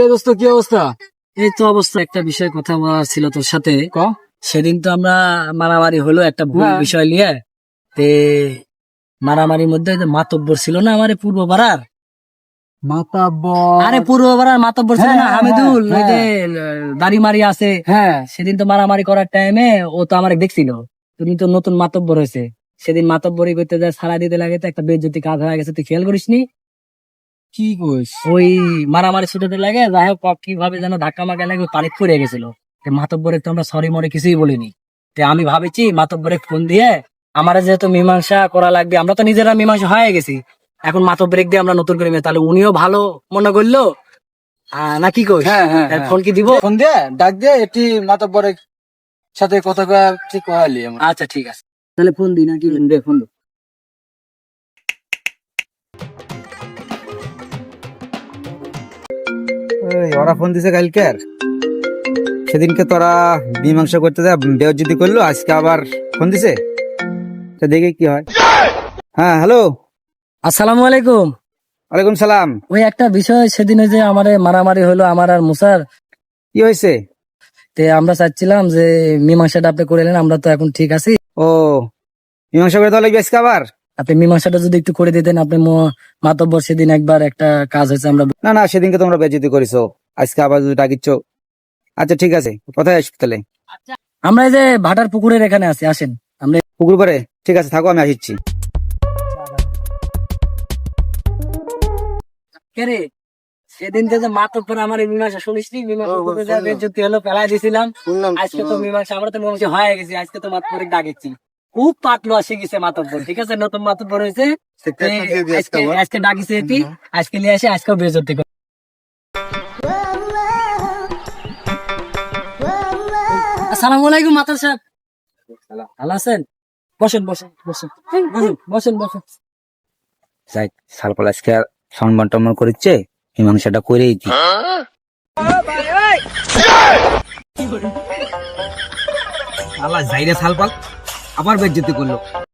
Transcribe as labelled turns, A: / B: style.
A: অবস্থা কি অবস্থা?
B: এই তো অবস্থা একটা বিষয় কথা বলার ছিল তোর সাথে। সেদিন তো আমরা মারামারি হলো একটা ভুল
A: হ্যাঁ।
B: বিষয় নিয়ে। তে মারামারির মধ্যে মাতব্বর ছিল না আমার পূর্ব পাড়ার আরে পূর্ব পাড়ার মাতব্বর ছিল
A: হ্যাঁ,
B: না
A: হ্যাঁ,
B: হামিদুল? ওই যে। দাড়ি মারি আছে।
A: হ্যাঁ।
B: সেদিন তো মারামারি করার টাইমে ও তো আমার দেখছিল। তুমি তো নতুন মাতব্বর হয়েছে। সেদিন মাতব্বরি করতে যায় সারা দিতে লাগে তো একটা বেজ্জতি কাজ হয়ে গেছে তুই খেয়াল করিসনি?
A: কি কইস?
B: ওই মারামারি ছুটাতে লাগে যাই হোক কীভাবে যেন ধাক্কা মাকা লাগে পানি পড়ে গেছিল। তো মাতব্বরে তো আমরা সরি মরে কিছুই বলিনি। তো আমি ভাবেছি মাতব্বরে ফোন দিয়ে আমার যেহেতু মীমাংসা করা লাগবে আমরা তো নিজেরা মীমাংসা হয়ে গেছি। এখন মাতব্বরেক দিয়ে আমরা নতুন করে মেয়ে তাহলে উনিও ভালো মনে করল? না কি কই
A: হ্যাঁ হ্যাঁ হ্যাঁ।
B: ফোন কি দিব?
A: ফোন দিয়ে ডাক দিয়ে এটি মাতাব্বরের সাথে কথা ঠিক করালি
B: আচ্ছা ঠিক আছে। তাহলে ফোন দিই না কি ফোন দে।
C: ওরা ফোন দিছে কালকের। সেদিনকে তোরা মীমাংসা করতে যা বেজ্জতি করল আজকে আবার ফোন দিছে। তা দেখি কি হয়। হ্যাঁ হ্যালো
B: আসসালামু আলাইকুম।
C: ওয়ালাইকুম সালাম।
B: ওই একটা বিষয় সেদিন ওই যে আমার মারামারি হলো আমার আর মুসার।
C: কি হয়েছে?
B: তে আমরা চাচ্ছিলাম যে মীমাংসাটা আপনি করে নেন আমরা তো এখন ঠিক আছি।
C: ও মীমাংসা করে লাগবে আজকে আবার?
B: আপনি মীমাংসাটা যদি একটু করে দিতেন আপনি মাতব্বর সেদিন একবার একটা কাজ হয়েছে আমরা
C: না না সেদিনকে তোমরা বেজ্জতি করেছ। আজকে আবার যদি ডাকিচ্ছ। আচ্ছা ঠিক আছে কোথায় আসবে তাহলে?
B: আমরা এই যে ভাটার পুকুরের এখানে আছি আসেন। আমরা
C: পুকুর করে ঠিক আছে থাকো আমি আসছি
B: কে রে? সেদিন যে যে মাতব্বর আমার মীমাংসা শুনিস নি? মীমাংসা হলো ফেলাই দিছিলাম। আজকে তো মীমাংসা আমরা তো মীমাংসা হয়ে গেছি আজকে তো মাতব্বরে ডাকেছি খুব পাতলো আসে গেছে মাতব্বর ঠিক আছে? নতুন মাতব্বর হয়েছে। আজকে আজকে ডাকিছে এটি। আজকে নিয়ে আসে আজকেও করে আসসালামু আলাইকুম মাতার সাহেব। ভালো আছেন? বসেন বসেন বসেন। বসেন বসেন বসেন।
C: যাই সালপাল আজকে সম্মান টম্মান করেছে মীমাংসাটা করেই দি আল্লাহ যাইরে সালপাল। আবার বেজ্জতি করল।